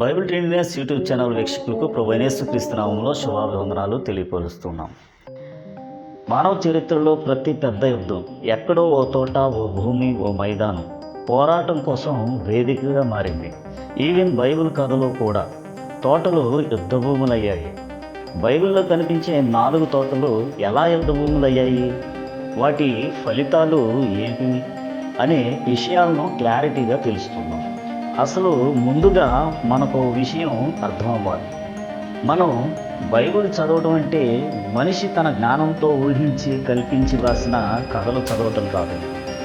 Bible training YouTube channel వీక్షకులకు ప్రభైనేసు క్రీస్తునామంలో శుభాభివందనాలు తెలియపరుస్తున్నాం. మానవ చరిత్రలో ప్రతి పెద్ద యుద్ధం ఎక్కడో ఓ తోట ఓ భూమి ఓ మైదానం పోరాటం కోసం వేదికగా మారింది. ఈవెన్ బైబిల్ కథలో కూడా తోటలు యుద్ధ భూములయ్యాయి బైబిల్లో కనిపించే నాలుగు తోటలు ఎలా యుద్ధ భూములయ్యాయి వాటి ఫలితాలు ఏంటి అనే విషయాలను క్లారిటీగా తెలుసుకుందాం. అసలు ముందుగా మనకు ఓ విషయం అర్థం అవ్వాలి మనం బైబిల్ చదవడం అంటే మనిషి తన జ్ఞానంతో ఊహించి కల్పించి రాసిన కథలు చదవటం కాదు.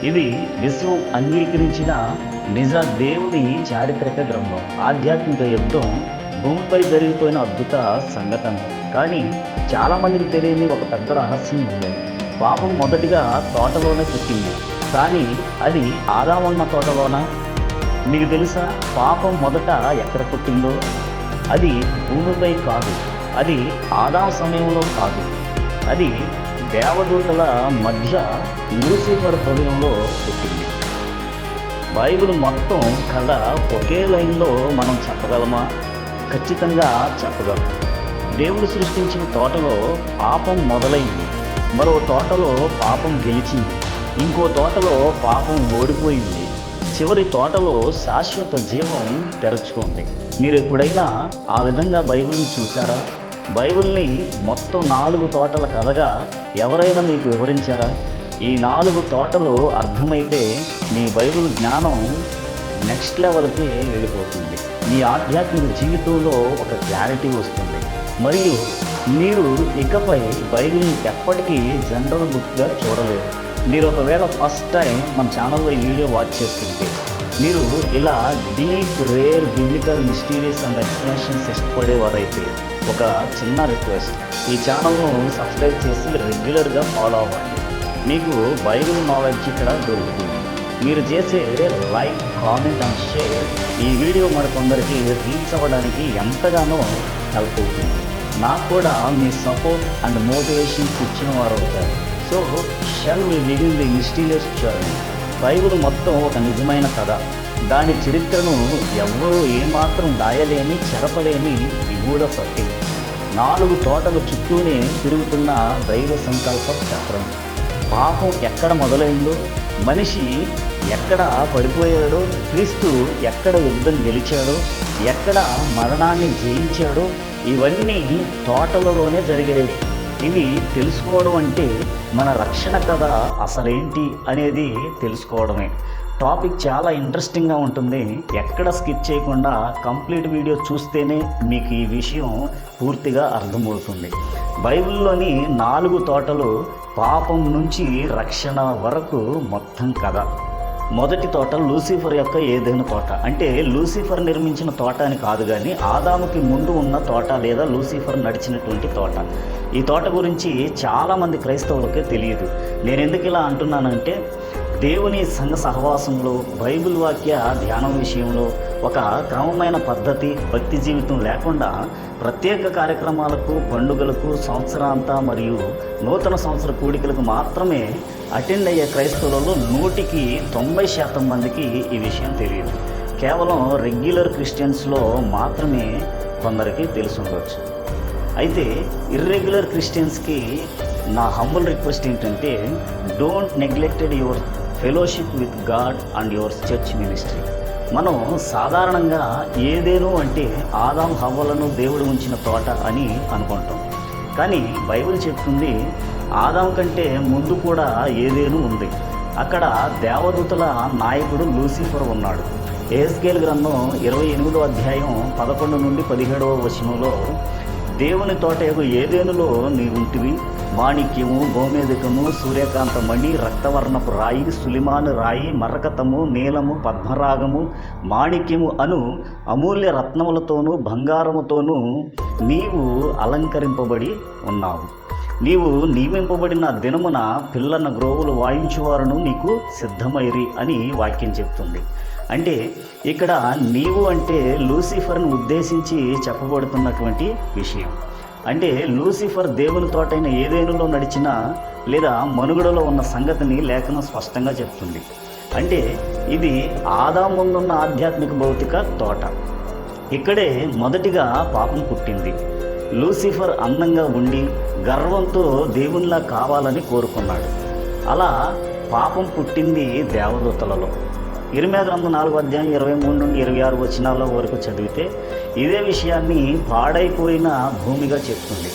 ఇది విశ్వం అంగీకరించిన నిజ దేవుని చారిత్రక గ్రంథం. ఆధ్యాత్మిక యుద్ధం భూమిపై జరిగిపోయిన అద్భుత సంఘటన. కానీ చాలామందికి తెలియని ఒక పెద్ద రహస్యం ఉంది. పాపం మొదటిగా తోటలోనే పుట్టింది. కానీ అది ఆదామన్న తోటలోన? మీకు తెలుసా? పాపం మొదట ఎక్కడ పుట్టిందో? అది భూమిపై కాదు. అది ఆదా సమయంలో కాదు. అది దేవదూతల మధ్య లూసిఫర్ హృదయంలో పుట్టింది. బైబిల్ మొత్తం కథ ఒకే లైన్లో మనం చెప్పగలమా? ఖచ్చితంగా చెప్పగలం. దేవుడు సృష్టించిన తోటలో పాపం మొదలైంది. మరో తోటలో పాపం గెలిచింది. ఇంకో తోటలో పాపం ఓడిపోయింది. చివరి తోటలో శాశ్వత జీవం తెరుచుకుంది. మీరు ఎప్పుడైనా ఆ విధంగా బైబిల్ని చూసారా బైబిల్ని మొత్తం నాలుగు తోటల కథగా ఎవరైనా మీకు వివరించారా? ఈ నాలుగు తోటలు అర్థమైతే మీ బైబిల్ జ్ఞానం నెక్స్ట్ లెవెల్కి వెళ్ళిపోతుంది. మీ ఆధ్యాత్మిక జీవితంలో ఒక క్లారిటీ వస్తుంది. మరియు మీరు ఇకపై బైబిల్ని ఎప్పటికీ జనరల్ బుక్గా చూడలేరు. మీరు ఒకవేళ ఫస్ట్ టైం మన ఛానల్లో ఈ వీడియో వాచ్ చేస్తుంటే మీరు ఇలా deep rare biblical mysterious and explanations ఇష్టపడేవారైతే ఒక చిన్న రిక్వెస్ట్ ఈ ఛానల్ను సబ్స్క్రైబ్ చేసి రెగ్యులర్గా ఫాలో అవ్వండి. మీకు బైబిల్ నాలెడ్జ్ ఇక్కడ దొరుకుతుంది. మీరు చేసే లైక్ కామెంట్ అండ్ షేర్ ఈ వీడియో మరికొందరికి రీచ్ అవ్వడానికి ఎంతగానో హెల్ప్ అవుతుంది. నాకు కూడా మీ సపోర్ట్ అండ్ మోటివేషన్స్ ఇచ్చిన వారు అవుతారు so shall we begin the mysterious journey Bible మొత్తం ఒక నిజమైన కథ. దాని చరిత్రను ఎవరూ ఏమాత్రం దాయలేని చెరపలేని నిగూఢ సత్యం. నాలుగు తోటల చుట్టూనే తిరుగుతున్న దైవ సంకల్ప చక్రం పాపం ఎక్కడ మొదలైందో మనిషి ఎక్కడ పడిపోయాడో క్రీస్తు ఎక్కడ యుద్ధం గెలిచాడో ఎక్కడ మరణాన్ని జయించాడో ఇవన్నీ తోటలలోనే జరిగేవి. ఇవి తెలుసుకోవడం అంటే మన రక్షణ కథ అసలేంటి అనేది తెలుసుకోవడమే. టాపిక్ చాలా ఇంట్రెస్టింగ్గా ఉంటుంది. ఎక్కడ స్కిప్ చేయకుండా కంప్లీట్ వీడియో చూస్తేనే మీకు ఈ విషయం పూర్తిగా అర్థమవుతుంది. బైబిల్లోని నాలుగు తోటలు పాపం నుంచి రక్షణ వరకు మొత్తం కథ. మొదటి తోట లూసిఫర్ యొక్క ఏదైనా తోట. అంటే లూసిఫర్ నిర్మించిన తోట అని కాదు కానీ ఆదాముకి ముందు ఉన్న తోట లేదా లూసిఫర్ నడిచినటువంటి తోట. ఈ తోట గురించి చాలామంది క్రైస్తవులకే తెలియదు. నేను ఎందుకు ఇలా అంటున్నానంటే దేవుని సంఘ సహవాసంలో బైబిల్ వాక్య ధ్యానం విషయంలో ఒక క్రమమైన పద్ధతి భక్తి జీవితం లేకుండా ప్రత్యేక కార్యక్రమాలకు పండుగలకు సంవత్సరాంత మరియు నూతన సంవత్సర కూడికలకు మాత్రమే అటెండ్ అయ్యే క్రైస్తవులలో నూటికి తొంభై శాతం మందికి ఈ విషయం తెలియదు. కేవలం రెగ్యులర్ క్రిస్టియన్స్లో మాత్రమే కొందరికి తెలిసి ఉండవచ్చు అయితే ఇర్రెగ్యులర్ క్రిస్టియన్స్కి నా హంబుల్ రిక్వెస్ట్ ఏంటంటే don't neglected your fellowship with God and your church ministry. మనం సాధారణంగా ఏదేనో అంటే ఆదాం హవ్వలను దేవుడు ఉంచిన తోట అని అనుకుంటాం. కానీ బైబిల్ చెప్తుంది ఆదాం కంటే ముందు కూడా ఏదేను ఉంది. అక్కడ దేవదూతల నాయకుడు లూసిఫర్ ఉన్నాడు. ఏస్కేల్ గ్రంథం ఇరవై ఎనిమిదో అధ్యాయం పదకొండు నుండి పదిహేడవ వచనంలో దేవుని తోట యొక్క ఏదేనులో నీ ఉంటివి మాణిక్యము గోమేధికము సూర్యకాంతమణి రక్తవర్ణపు రాయి సులిమాను రాయి మరకతము నీలము పద్మరాగము మాణిక్యము అను అమూల్య రత్నములతోనూ బంగారముతోనూ నీవు అలంకరింపబడి ఉన్నావు. నీవు నియమింపబడిన దినమున పిల్లన గ్రోవులు వాయించువారును నీకు సిద్ధమైరి అని వాక్యం చెప్తుంది. అంటే ఇక్కడ నీవు అంటే లూసిఫర్ను ఉద్దేశించి చెప్పబడుతున్నటువంటి విషయం. అంటే లూసిఫర్ దేవుని తోటైన ఏదేనులో నడిచిన లేదా మనుగడలో ఉన్న సంగతిని లేఖనం స్పష్టంగా చెప్తుంది. అంటే ఇది ఆదా ముందున్న ఆధ్యాత్మిక భౌతిక తోట. ఇక్కడే మొదటిగా పాపం పుట్టింది. లూసిఫర్ అందంగా ఉండి గర్వంతో దేవునిలా కావాలని కోరుకున్నాడు. అలా పాపం పుట్టింది దేవదూతలలో. ఇరిమే గ్రంథం నాలుగు అధ్యాయం ఇరవై మూడు నుండి ఇరవై ఆరు వచనాల వరకు చదివితే ఇదే విషయాన్ని పాడైపోయిన భూమిగా చెప్తుంది.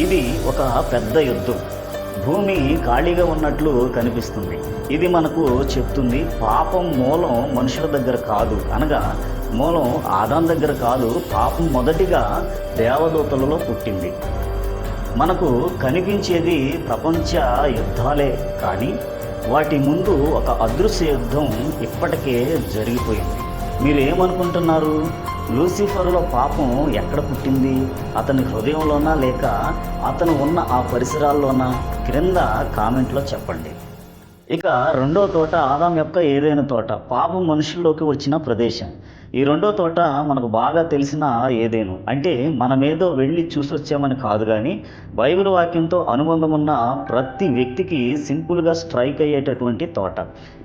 ఇది ఒక పెద్ద యుద్ధం. భూమి ఖాళీగా ఉన్నట్లు కనిపిస్తుంది. ఇది మనకు చెప్తుంది పాపం మూలం మనుషుల దగ్గర కాదు అనగా మూలం ఆదాం దగ్గర కాదు పాపం మొదటిగా దేవదూతలలో పుట్టింది. మనకు కనిపించేది ప్రపంచ యుద్ధాలే కానీ వాటి ముందు ఒక అదృశ్య యుద్ధం ఇప్పటికే జరిగిపోయింది. మీరు ఏమనుకుంటున్నారు లూసిఫర్లో పాపం ఎక్కడ పుట్టింది? అతని హృదయంలోనా లేక అతను ఉన్న ఆ పరిసరాల్లోనా? క్రింద కామెంట్లో చెప్పండి. ఇక రెండో తోట ఆదాం యొక్క ఏదైనా తోట పాపం మనుషుల్లోకి వచ్చిన ప్రదేశం. ఈ రెండో తోట మనకు బాగా తెలిసిన ఏదేను? అంటే మనమేదో వెళ్ళి చూసొచ్చామని కాదు కానీ బైబిల్ వాక్యంతో అనుబంధం ఉన్న ప్రతి వ్యక్తికి సింపుల్గా స్ట్రైక్ అయ్యేటటువంటి తోట.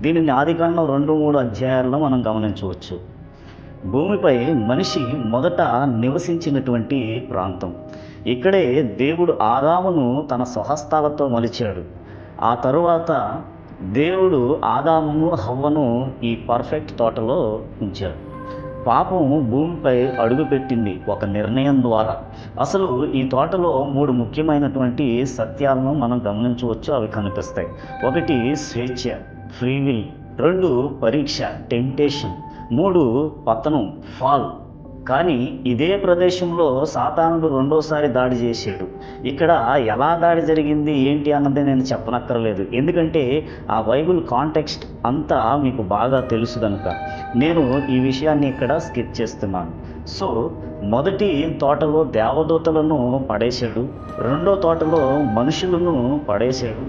దీనిని ఆదికాండం రెండు మూడు అధ్యాయాల్లో మనం గమనించవచ్చు. భూమిపై మనిషి మొదట నివసించినటువంటి ప్రాంతం. ఇక్కడే దేవుడు ఆదామును తన స్వహస్తాలతో మలిచాడు. ఆ తరువాత దేవుడు ఆదామును హవ్వను ఈ పర్ఫెక్ట్ తోటలో ఉంచాడు. పాపం భూమిపై అడుగుపెట్టింది ఒక నిర్ణయం ద్వారా. అసలు ఈ తోటలో మూడు ముఖ్యమైనటువంటి సత్యాలను మనం గమనించవచ్చు. అవి కనిపిస్తాయి. ఒకటి స్వేచ్ఛ. Free will. రెండు పరీక్ష. టెంప్టేషన్. మూడు పతనం. ఫాల్. కానీ ఇదే ప్రదేశంలో సాతానుడు రెండోసారి దాడి చేశాడు. ఇక్కడ ఎలా దాడి జరిగింది ఏంటి అన్నది నేను చెప్పనక్కర్లేదు. ఎందుకంటే ఆ బైబుల్ కాంటెక్స్ట్ అంతా మీకు బాగా తెలుసు కనుక నేను ఈ విషయాన్ని ఇక్కడ స్కిప్ చేస్తున్నాను. సో మొదటి తోటలో దేవదూతలను పడేశాడు. రెండో తోటలో మనుషులను పడేశాడు.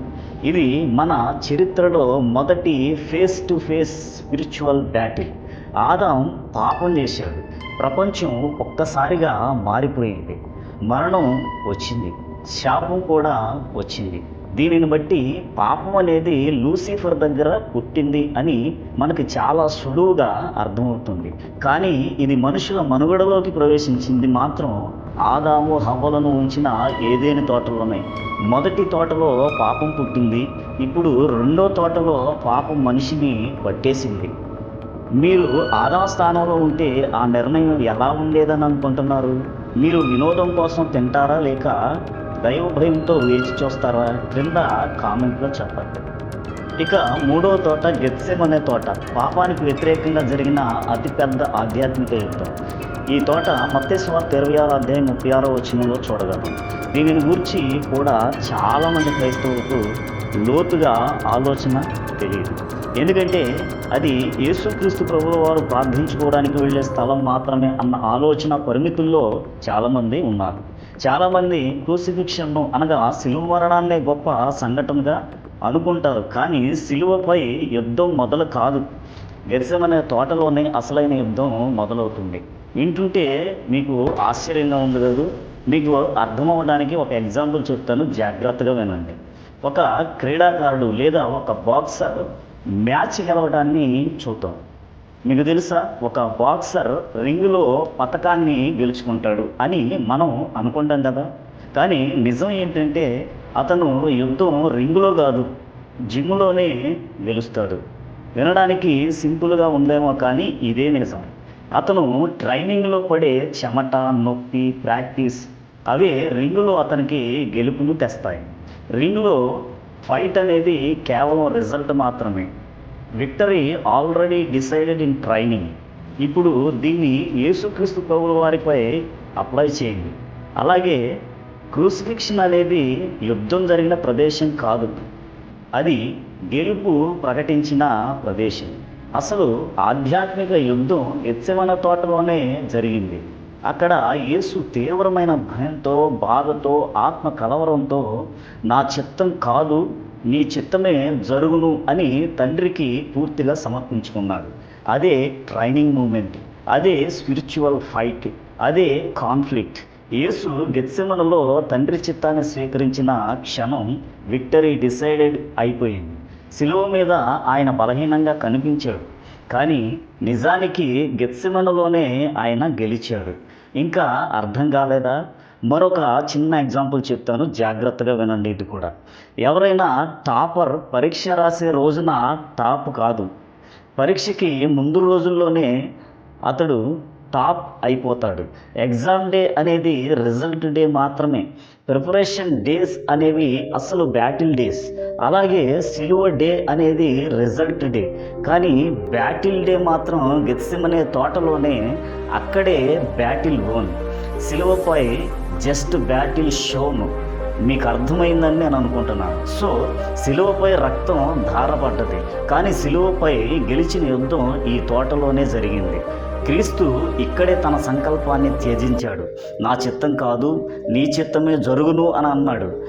ఇది మన చరిత్రలో మొదటి face to face spiritual battle Adam పాపం చేశాడు. ప్రపంచం ఒక్కసారిగా మారిపోయింది. మరణం వచ్చింది. శాపం కూడా వచ్చింది. దీనిని బట్టి పాపం అనేది లూసిఫర్ దగ్గర పుట్టింది అని మనకి చాలా సులువుగా అర్థమవుతుంది. కానీ ఇది మనుషుల మనుగడలోకి ప్రవేశించింది మాత్రం ఆదాము హవ్వలను ఉంచిన ఏదేని తోటలోనే. మొదటి తోటలో పాపం పుట్టింది. ఇప్పుడు రెండో తోటలో పాపం మనిషిని పట్టేసింది. మీరు ఆరవ స్థానంలో ఉంటే ఆ నిర్ణయం ఎలా ఉండేదని అనుకుంటున్నారు? మీరు వినోదం కోసం తింటారా లేక దైవ భయంతో వేచి చూస్తారా? క్రింద కామెంట్లో చెప్పండి. ఇక మూడవ తోట గెత్సెమ్ అనే తోట. పాపానికి వ్యతిరేకంగా జరిగిన అతిపెద్ద ఆధ్యాత్మిక యుద్ధం. ఈ తోట మత్స్యవార్త ఇరవై ఆరు అధ్యాయం ముప్పై ఆరో వచనంలో చూడగలం. దీనిని గురించి కూడా చాలామంది క్రైస్తవులకు లోతుగా ఆలోచన తెలియదు. ఎందుకంటే అది యేసుక్రీస్తు ప్రభుల వారు ప్రార్థించుకోవడానికి వెళ్ళే స్థలం మాత్రమే అన్న ఆలోచన పరిమితుల్లో చాలామంది ఉన్నారు. చాలామంది క్రూసిఫిక్షన్ను అనగా సిలువ మరణాన్నే గొప్ప సంఘటనగా అనుకుంటారు. కానీ సిలువపై యుద్ధం మొదలు కాదు. గెరిసమనే తోటలోనే అసలైన యుద్ధం మొదలవుతుంది. వింటుంటే మీకు ఆశ్చర్యంగా ఉంది కదా? మీకు అర్థమవడానికి ఒక ఎగ్జాంపుల్ చెప్తాను జాగ్రత్తగా వినండి. ఒక క్రీడాకారుడు లేదా ఒక బాక్సర్ మ్యాచ్ గెలవడాన్ని చూద్దాం. మీకు తెలుసా? ఒక బాక్సర్ రింగులో పథకాన్ని గెలుచుకుంటాడు అని మనం అనుకుంటాం కదా. కానీ నిజం ఏంటంటే అతను యుద్ధం రింగులో కాదు జిమ్లోనే గెలుస్తాడు. వినడానికి సింపుల్గా ఉందేమో కానీ ఇదే నిజం. అతను ట్రైనింగ్లో పడే చెమట నొప్పి ప్రాక్టీస్ అవే రింగులో అతనికి గెలుపును తెస్తాయి. రింగులో ఫైట్ అనేది కేవలం రిజల్ట్ మాత్రమే. Victory already decided in training. ఇప్పుడు దీన్ని యేసుక్రీస్తు ప్రభుల వారిపై అప్లై చేయండి. అలాగే క్రూసిఫిక్షన్ అనేది యుద్ధం జరిగిన ప్రదేశం కాదు. అది గెలుపు ప్రకటించిన ప్రదేశం. అసలు ఆధ్యాత్మిక యుద్ధం ఎత్సవన తోటలోనే జరిగింది. అక్కడ యేసు తీవ్రమైన భయంతో బాధతో ఆత్మ కలవరంతో నా చిత్తం కాదు నీ చిత్తమే జరుగును అని తండ్రికి పూర్తిగా సమర్పించుకున్నాడు. అదే ట్రైనింగ్ మూమెంట్ అదే స్పిరిచువల్ ఫైట్ అదే కాన్ఫ్లిక్ట్. యేసు గెత్సెమనలో తండ్రి చిత్తాన్ని స్వీకరించిన క్షణం విక్టరీ డిసైడెడ్ అయిపోయింది. శిలువ మీద ఆయన బలహీనంగా కనిపించాడు. కానీ నిజానికి గెత్సిమనలోనే ఆయన గెలిచాడు. ఇంకా అర్థం కాలేదా? మరొక చిన్న ఎగ్జాంపుల్ చెప్తాను జాగ్రత్తగా వినండి ఇది కూడా. ఎవరైనా టాపర్ పరీక్ష రాసే రోజున టాప్ కాదు. పరీక్షకి ముందు రోజుల్లోనే అతడు టాప్ అయిపోతాడు. ఎగ్జామ్ డే అనేది రిజల్ట్ డే మాత్రమే. ప్రిపరేషన్ డేస్ అనేవి అసలు బ్యాటిల్ డేస్. అలాగే సిలువ డే అనేది రిజల్ట్ డే. కానీ బ్యాటిల్ డే మాత్రం గెత్సిమనే తోటలోనే అక్కడే బ్యాటిల్ ఓన్. సిలువపై జస్ట్ బ్యాటిల్ షోను. మీకు అర్థమైందని నేను అనుకుంటున్నాను సో సిలువపై రక్తం ధారపడ్డది. కానీ సిలువపై గెలిచిన యుద్ధం ఈ తోటలోనే జరిగింది. క్రీస్తు ఇక్కడే తన సంకల్పాన్ని త్యజించాడు. నా చిత్తం కాదు నీ చిత్తమే జరుగును అని అన్నాడు.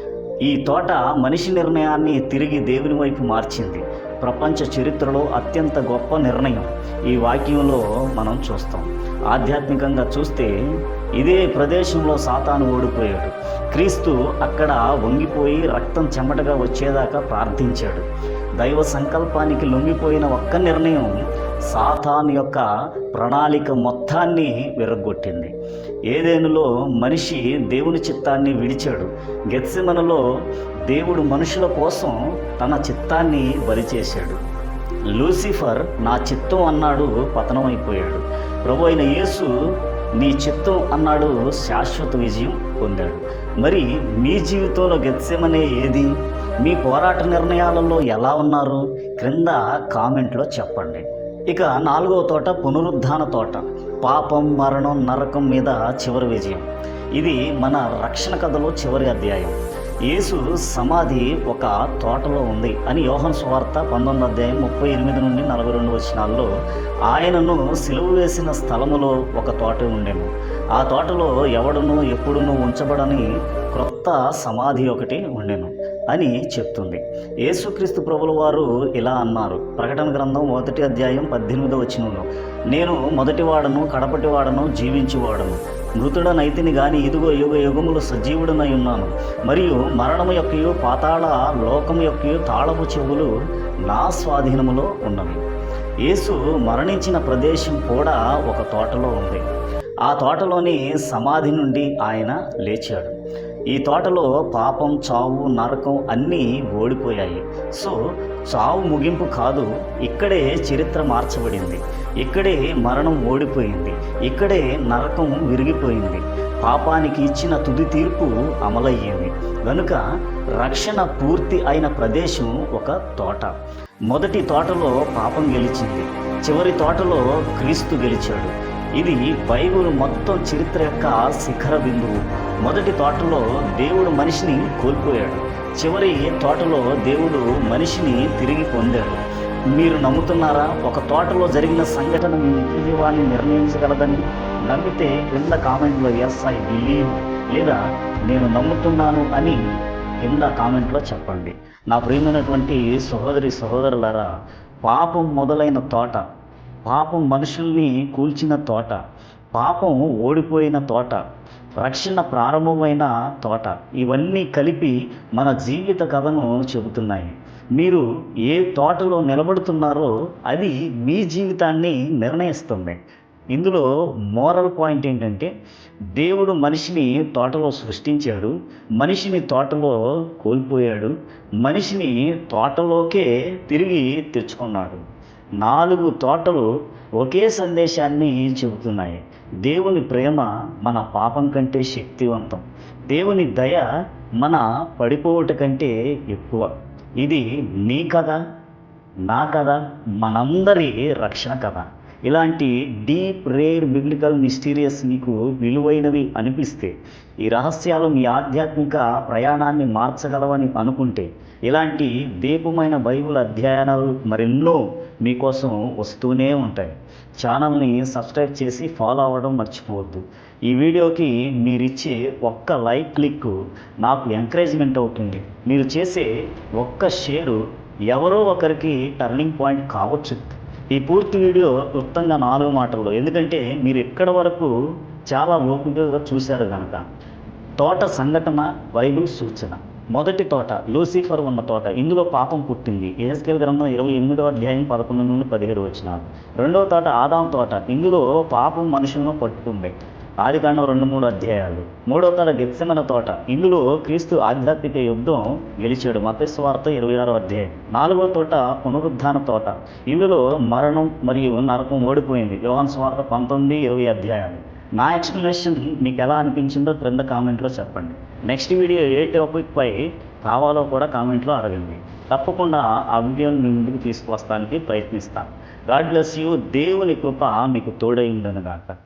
ఈ తోట మనిషి నిర్ణయాన్ని తిరిగి దేవుని వైపు మార్చింది. ప్రపంచ చరిత్రలో అత్యంత గొప్ప నిర్ణయం. ఈ వాక్యంలో మనం చూస్తాం. ఆధ్యాత్మికంగా చూస్తే ఇదే ప్రదేశంలో సాతాను ఓడిపోయాడు. క్రీస్తు అక్కడ వంగిపోయి రక్తం చెమటగా వచ్చేదాకా ప్రార్థించాడు. దైవ సంకల్పానికి లొంగిపోయిన ఒక్క నిర్ణయం సాతాన్ యొక్క ప్రణాళిక మొత్తాన్ని విరగొట్టింది ఏదేనులో మనిషి దేవుని చిత్తాన్ని విడిచాడు. గెత్సిమనలో దేవుడు మనుషుల కోసం తన చిత్తాన్ని బలిచేశాడు. లూసిఫర్ నా చిత్తం అన్నాడు పతనమైపోయాడు. ప్రభు అయిన యేసు నీ చిత్తం అన్నాడు శాశ్వత విజయం పొందాడు. మరి మీ జీవితంలో గెత్సెమనే ఏది? మీ పోరాట నిర్ణయాలలో ఎలా ఉన్నారు? క్రింద కామెంట్లో చెప్పండి. ఇక నాలుగవ తోట పునరుద్ధాన తోట. పాపం మరణం నరకం మీద చివరి విజయం. ఇది మన రక్షణ కథలో చివరి అధ్యాయం. యేసు సమాధి ఒక తోటలో ఉంది అని యోహన్ సువార్త పంతొమ్మిది అధ్యాయం ముప్పై ఎనిమిది నుండి నలభై రెండు వచనాల్లో ఆయనను సిలువ వేసిన స్థలములో ఒక తోట ఉండెను. ఆ తోటలో ఎవడును ఎప్పుడునూ ఉంచబడని క్రొత్త సమాధి ఒకటి ఉండెను. అని చెప్తుంది. యేసుక్రీస్తు ప్రభుల వారు ఇలా అన్నారు. ప్రకటన గ్రంథం మొదటి అధ్యాయం పద్దెనిమిదో వచనంలో నేను మొదటివాడను కడపటివాడను మృతుడ మృతుడనైతిని గాని ఇదిగో యుగ యుగములు సజీవుడనై ఉన్నాను. మరియు మరణము యొక్కయు పాతాళ లోకము యొక్కయు తాళపు చెవులు నా స్వాధీనములో ఉన్నవి. యేసు మరణించిన ప్రదేశం కూడా ఒక తోటలో ఉంది. ఆ తోటలోని సమాధి నుండి ఆయన లేచాడు. ఈ తోటలో పాపం చావు నరకం అన్నీ ఓడిపోయాయి. సో చావు ముగింపు కాదు ఇక్కడే చరిత్ర మార్చబడింది. ఇక్కడే మరణం ఓడిపోయింది. ఇక్కడే నరకం విరిగిపోయింది. పాపానికి ఇచ్చిన తుది తీర్పు అమలయ్యింది. కనుక రక్షణ పూర్తి అయిన ప్రదేశం ఒక తోట. మొదటి తోటలో పాపం గెలిచింది. చివరి తోటలో క్రీస్తు గెలిచాడు. ఇది బైబుల్ మొత్తం చరిత్ర యొక్క శిఖర బిందువు. మొదటి తోటలో దేవుడు మనిషిని కోల్పోయాడు. చివరి తోటలో దేవుడు మనిషిని తిరిగి పొందాడు. మీరు నమ్ముతున్నారా? ఒక తోటలో జరిగిన సంఘటన మీ నిత్య జీవాన్ని నిర్ణయించగలదని? నమ్మితే క్రింద కామెంట్లో ఎస్ ఐ బిలీవ్ లేదా నేను నమ్ముతున్నాను అని కింద కామెంట్లో చెప్పండి. నా ప్రియమైనటువంటి సహోదరి సహోదరులరా పాపం మొదలైన తోట పాపం మనుషుల్ని కూల్చిన తోట పాపం ఓడిపోయిన తోట రక్షణ ప్రారంభమైన తోట. ఇవన్నీ కలిపి మన జీవిత కథను చెబుతున్నాయి. మీరు ఏ తోటలో నిలబడుతున్నారో అది మీ జీవితాన్ని నిర్ణయిస్తుంది. ఇందులో మోరల్ పాయింట్ ఏంటంటే దేవుడు మనిషిని తోటలో సృష్టించాడు మనిషిని తోటలో కోల్పోయాడు మనిషిని తోటలోకే తిరిగి తెచ్చుకున్నాడు. నాలుగు తోటలు ఒకే సందేశాన్ని చెబుతున్నాయి. దేవుని ప్రేమ మన పాపం కంటే శక్తివంతం. దేవుని దయ మన పడిపోవట కంటే ఎక్కువ. ఇది నీ కథ నా కథ మనందరి రక్షణ కథ. ఇలాంటి డీప్ రేర్ బిబ్లికల్ మిస్టీరియస్ మీకు విలువైనవి అనిపిస్తే ఈ రహస్యాలు మీ ఆధ్యాత్మిక ప్రయాణాన్ని మార్చగలవని అనుకుంటే ఇలాంటి దీపమైన బైబుల్ అధ్యయనాలు మరెన్నో మీకోసం వస్తూనే ఉంటాయి. ఛానల్ని సబ్స్క్రైబ్ చేసి ఫాలో అవ్వడం మర్చిపోవద్దు. ఈ వీడియోకి మీరిచ్చే ఒక్క లైక్ క్లిక్ నాకు ఎంకరేజ్మెంట్ అవుతుంది. మీరు చేసే ఒక్క షేరు ఎవరో ఒకరికి టర్నింగ్ పాయింట్ కావచ్చు. ఈ పూర్తి వీడియో క్లుప్తంగా నాలుగు మాటల్లో. ఎందుకంటే మీరు ఎక్కడ వరకు చాలా ఓపికగా చూశారు కనుక. తోట సంఘటన బైబిల్ సూచన. మొదటి తోట లూసిఫర్ ఉన్న తోట. ఇందులో పాపం పుట్టింది. ఏఎస్కేల్ గ్రంథం ఇరవై ఎనిమిదో అధ్యాయం పదకొండు నుండి పదిహేడు వచ్చిన రెండవ తోట ఆదాం తోట. ఇందులో పాపం మనుషులను పట్టుకుంది ఆదికాండం రెండు మూడు అధ్యాయాలు. మూడవ తోట గెత్సెమన తోట. ఇందులో క్రీస్తు ఆధ్యాత్మిక యుద్ధం గెలిచాడు. మతస్వార్త ఇరవై ఆరో అధ్యాయం. నాలుగవ తోట పునరుద్ధాన తోట. ఇందులో మరణం మరియు నరకం ఓడిపోయింది. యోహన్ స్వార్త పంతొమ్మిది ఇరవై అధ్యాయాలు. నా ఎక్స్ప్లెనేషన్ మీకు ఎలా అనిపించిందో క్రింద కామెంట్లో చెప్పండి. నెక్స్ట్ వీడియో ఏ టాపిక్పై కావాలో కూడా కామెంట్లో అడగండి. తప్పకుండా ఆ వీడియోని మీ ముందుకు తీసుకువస్తానికి ప్రయత్నిస్తాను. గాడ్ బ్లెస్ యూ దేవుని కృప మీకు తోడైందని కాక